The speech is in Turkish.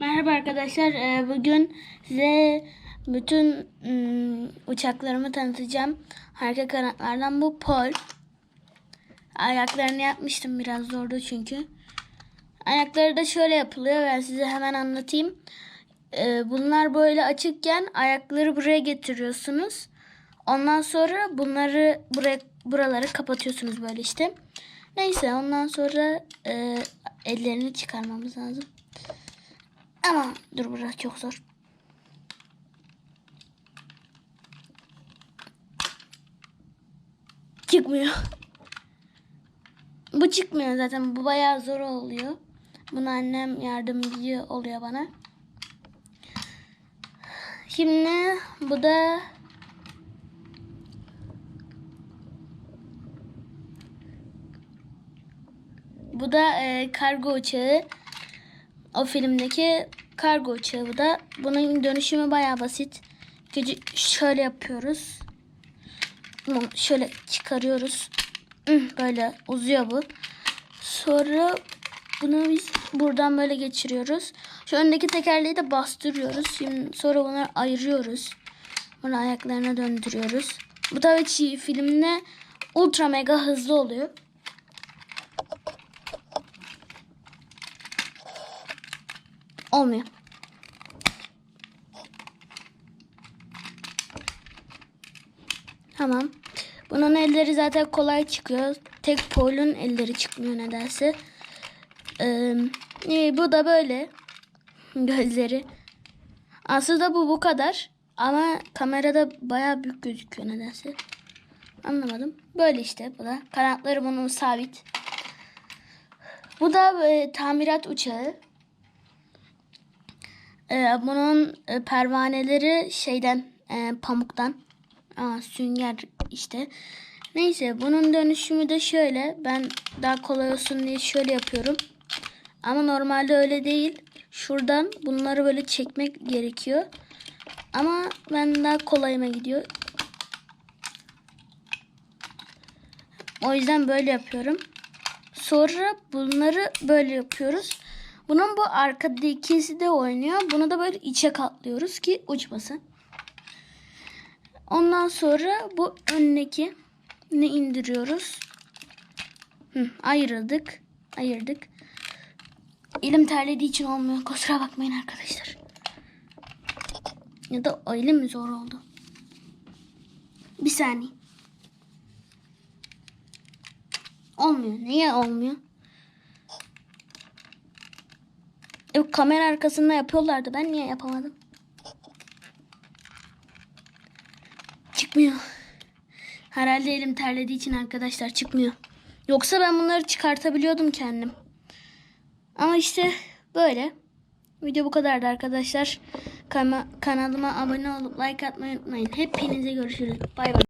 Merhaba arkadaşlar. Ee, Bugün size bütün ım, uçaklarımı tanıtacağım. Harika kanatlardan bu Pol. Ayaklarını yapmıştım biraz zordu çünkü. Ayakları da şöyle yapılıyor. Ben size hemen anlatayım. Ee, Bunlar böyle açıkken ayakları buraya getiriyorsunuz. Ondan sonra bunları buraya buraları kapatıyorsunuz böyle işte. Neyse ondan sonra e, ellerini çıkarmamız lazım. Ama dur burası çok zor. Çıkmıyor. Bu çıkmıyor zaten. Bu bayağı zor oluyor. Bunu annem yardımcı oluyor bana. Şimdi bu da bu da e, kargo uçağı. O filmdeki kargo uçağı da. Bunun dönüşümü bayağı basit. Gece şöyle yapıyoruz. Şöyle çıkarıyoruz. Böyle uzuyor bu. Sonra bunu biz buradan böyle geçiriyoruz. Şu öndeki tekerleği de bastırıyoruz. Şimdi sonra bunları ayırıyoruz. Bunu ayaklarına döndürüyoruz. Bu tabii ki filmde ultra mega hızlı oluyor. Olmuyor. Tamam. Bunun elleri zaten kolay çıkıyor. Tek Paul'un elleri çıkmıyor nedense. Ee, bu da böyle. Gözleri. Aslında bu bu kadar. Ama kamerada baya büyük gözüküyor nedense. Anlamadım. Böyle işte bu da. Kanatları bunun sabit. Bu da e, tamirat uçağı. Ee, bunun e, pervaneleri şeyden e, pamuktan. Aa, sünger işte. Neyse bunun dönüşümü de şöyle. Ben daha kolay olsun diye şöyle yapıyorum. Ama normalde öyle değil. Şuradan bunları böyle çekmek gerekiyor. Ama ben daha kolayıma gidiyor. O yüzden böyle yapıyorum. Sonra bunları böyle yapıyoruz. Bunun bu arkada ikisi de oynuyor. Bunu da böyle içe katlıyoruz ki uçmasın. Ondan sonra bu öndeki ne indiriyoruz? Hı, ayırdık. Ayırdık. Elim terlediği için olmuyor. Kusura bakmayın arkadaşlar. Ya da elim zor oldu? Bir saniye. Olmuyor. Niye olmuyor? E, kamera arkasında yapıyorlardı. Ben niye yapamadım? Çıkmıyor. Herhalde elim terlediği için arkadaşlar çıkmıyor. Yoksa ben bunları çıkartabiliyordum kendim. Ama işte böyle. Video bu kadardı arkadaşlar. Kanalıma abone olup like atmayı unutmayın. Hepinize görüşürüz. Bay bay.